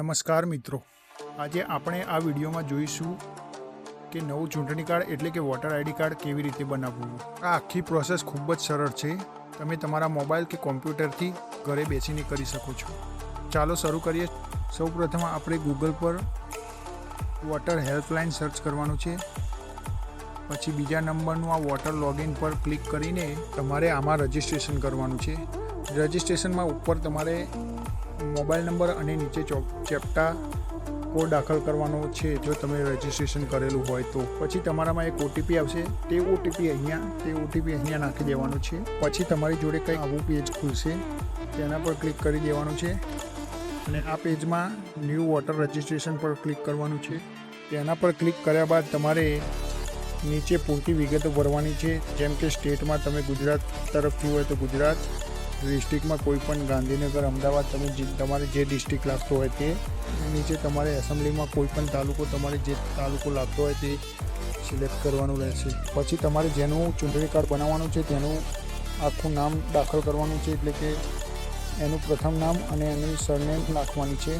નમસ્કાર મિત્રો. આજે આપણે આ વિડીયોમાં જોઈશું કે નવું ચૂંટણી કાર્ડ એટલે કે વોટર આઈડી કાર્ડ કેવી રીતે બનાવવું. આ આખી પ્રોસેસ ખૂબ જ સરળ છે. તમે તમારા મોબાઈલ કે કોમ્પ્યુટરથી ઘરે બેસીને કરી શકો છો. ચાલો શરૂ કરીએ. સૌપ્રથમ આપણે ગૂગલ પર વોટર હેલ્પલાઇન સર્ચ કરવાનું છે. પછી બીજા નંબરનું આ વોટર લોગિન પર ક્લિક કરીને તમારે આમાં રજિસ્ટ્રેશન કરવાનું છે. રજિસ્ટ્રેશનમાં ઉપર તમારે મોબાઈલ નંબર અને નીચે ચેપ્ટા કોડ દાખલ કરવાનો છે, જો તમે રજિસ્ટ્રેશન કરેલું હોય તો. પછી તમારામાં એક ઓટીપી આવશે, તે ઓટીપી અહીંયા, તે ઓટીપી અહીંયા નાખી દેવાનું છે. પછી તમારી જોડે કંઈ આવું પેજ ખુલશે, તેના પર ક્લિક કરી દેવાનું છે. અને આ પેજમાં ન્યૂ વોટર રજિસ્ટ્રેશન પર ક્લિક કરવાનું છે. તેના પર ક્લિક કર્યા બાદ તમારે નીચે પૂરતી વિગતો ભરવાની છે. જેમ કે સ્ટેટમાં તમે ગુજરાત તરફથી હોય તો ગુજરાત ડિસ્ટ્રિક્ટમાં કોઈ પણ ગાંધીનગર, અમદાવાદ તમે જે તમારે જે ડિસ્ટ્રિક્ટ લાગતો હોય તે, નીચે તમારે એસેમ્બલીમાં કોઈ પણ તાલુકો તમારે જે તાલુકો લાગતો હોય તે સિલેક્ટ કરવાનું રહેશે. પછી તમારે જેનું ચૂંટણી કાર્ડ બનાવવાનું છે તેનું આખું નામ દાખલ કરવાનું છે એટલે કે એનું પ્રથમ નામ અને એની સરનેમ નાખવાની છે.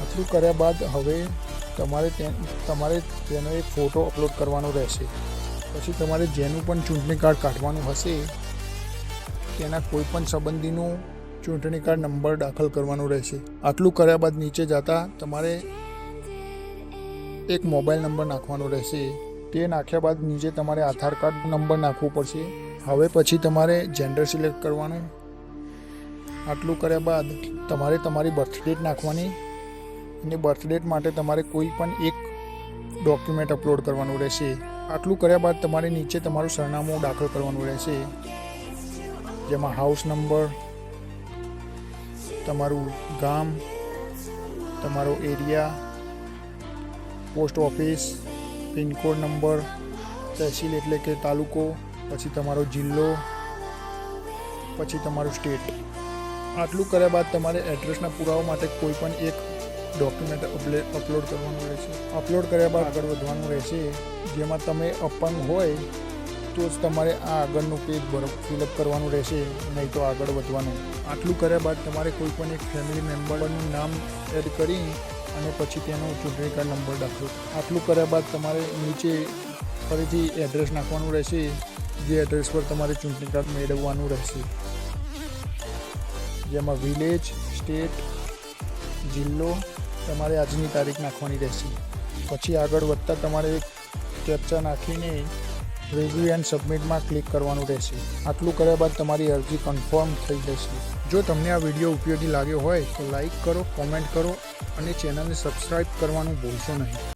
આટલું કર્યા બાદ હવે તમારે તમારે તેનો એક ફોટો અપલોડ કરવાનો રહેશે. પછી તમારે જેનું પણ ચૂંટણી કાર્ડ કાઢવાનું હશે તેના કોઈપણ સંબંધીનું ચૂંટણી કાર્ડ નંબર દાખલ કરવાનો રહેશે. આટલું કર્યા બાદ નીચે જતા તમારે એક મોબાઈલ નંબર નાખવાનો રહેશે. તે નાખ્યા બાદ નીચે તમારે આધાર કાર્ડ નંબર નાખવો પડશે. હવે પછી તમારે જેન્ડર સિલેક્ટ કરવાનું. આટલું કર્યા બાદ તમારે તમારી બર્થ ડેટ નાખવાની. અને બર્થ ડેટ માટે તમારે કોઈ પણ એક ડોક્યુમેન્ટ અપલોડ કરવાનું રહેશે. આટલું કર્યા બાદ તમારે નીચે તમારું સરનામું દાખલ કરવાનું રહેશે. જેમાં હાઉસ નંબર તમારું ગામ, તમારો area post office pincode number તહેસીલ એટલે કે તાલુકો, પછી તમારો જિલ્લો, પછી તમારું સ્ટેટ આટલું કર્યા બાદ તમારે એડ્રેસના પુરાવા માટે કોઈ પણ એક ડોક્યુમેન્ટ અપલોડ કરવાનું રહેશે. અપલોડ કર્યા બાદ આગળ વધવાનું રહેશે, જેમાં તમે અપંગ હોય તો જ તમારે આ આગળનું પેજ બરોબર ફિલઅપ કરવાનું રહેશે, નહીં તો આગળ વધવાનું. આટલું કર્યા બાદ તમારે કોઈ પણ એક ફેમિલી મેમ્બરનું નામ એડ કરી અને પછી તેનો ચૂંટણી કાર્ડ નંબર દાખલો. આટલું કર્યા બાદ તમારે નીચે ફરીથી એડ્રેસ નાખવાનું રહેશે, જે એડ્રેસ પર તમારે ચૂંટણી કાર્ડ મેળવવાનું રહેશે. જેમાં વિલેજ સ્ટેટ જિલ્લો તમારે આજની તારીખ નાખવાની રહેશે. પછી આગળ વધતા તમારે એક કેપ્ચા નાખીને રિવ્યૂ એન્ડ સબમિટમાં ક્લિક કરવાનું રહેશે. આટલું કર્યા બાદ તમારી અરજી કન્ફર્મ થઈ જશે. જો તમને આ વીડિયો ઉપયોગી લાગ્યો હોય તો લાઇક કરો કોમેન્ટ કરો અને ચેનલને સબસ્ક્રાઇબ કરવાનું ભૂલશો નહીં.